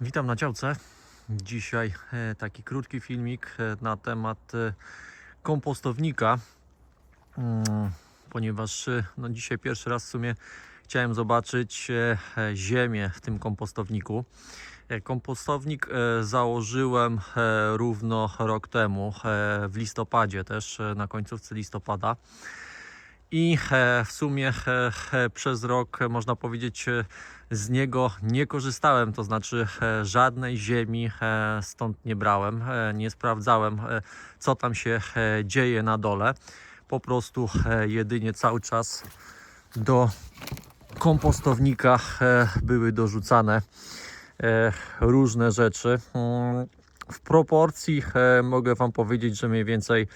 Witam na działce. Dzisiaj e, taki krótki filmik e, na temat e, kompostownika, Mm, ponieważ no, dzisiaj pierwszy raz w sumie chciałem zobaczyć ziemię w tym kompostowniku. Kompostownik założyłem równo rok temu, w listopadzie też, na końcówce listopada. I w sumie przez rok e, można powiedzieć e, z niego nie korzystałem, to znaczy żadnej ziemi stąd nie brałem, nie sprawdzałem e, co tam się dzieje na dole. Po prostu jedynie cały czas do kompostownika były dorzucane różne rzeczy. W proporcji e, mogę Wam powiedzieć, że mniej więcej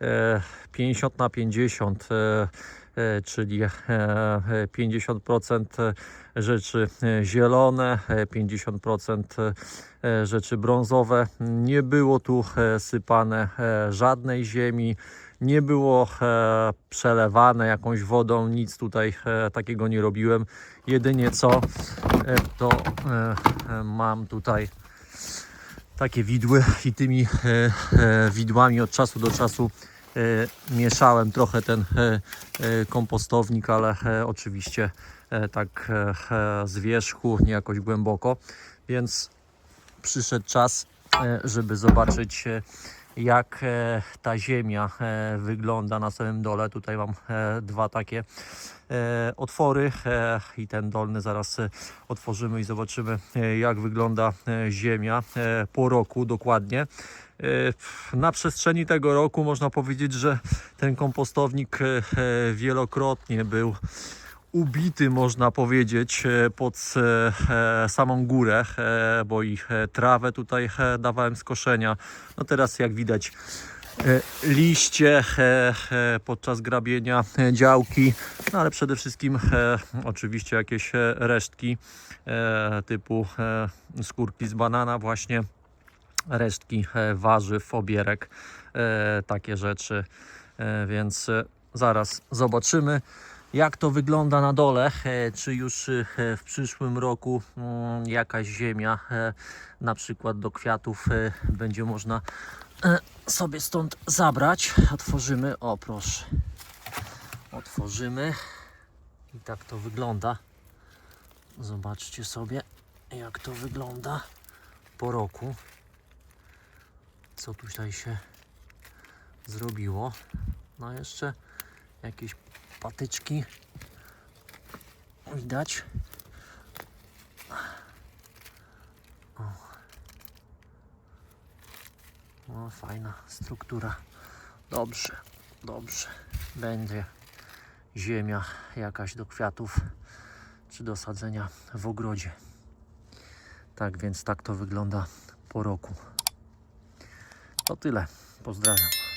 e, 50 na 50, e, e, czyli e, e, 50% rzeczy e, zielone, e, 50% e, rzeczy brązowe. Nie było tu e, sypane e, żadnej ziemi, nie było e, przelewane jakąś wodą, nic tutaj e, takiego nie robiłem. Jedynie co e, to e, e, mam tutaj takie widły i tymi e, e, widłami od czasu do czasu e, mieszałem trochę ten kompostownik, ale oczywiście tak z wierzchu, nie jakoś głęboko, więc przyszedł czas, żeby zobaczyć jak e, ta ziemia e, wygląda na samym dole. Tutaj mam e, dwa takie otwory i ten dolny zaraz otworzymy i zobaczymy jak wygląda ziemia po roku dokładnie. Na przestrzeni tego roku można powiedzieć, że ten kompostownik wielokrotnie był ubity, można powiedzieć, e, pod e, e, samą górę, bo e, trawę tutaj dawałem z koszenia. No teraz jak widać liście podczas grabienia działki, no ale przede wszystkim oczywiście jakieś resztki typu skórki z banana właśnie, resztki warzyw, obierek, takie rzeczy, więc zaraz zobaczymy jak to wygląda na dole, e, czy już e, w przyszłym roku mm, jakaś ziemia, e, na przykład do kwiatów, będzie można sobie stąd zabrać. Otworzymy, o proszę, otworzymy i tak to wygląda. Zobaczcie sobie, jak to wygląda po roku. Co tutaj się zrobiło. No jeszcze jakieś patyczki widać. O. No, fajna struktura. Dobrze, dobrze. Będzie ziemia jakaś do kwiatów czy do sadzenia w ogrodzie. Tak więc tak to wygląda po roku. To tyle. Pozdrawiam.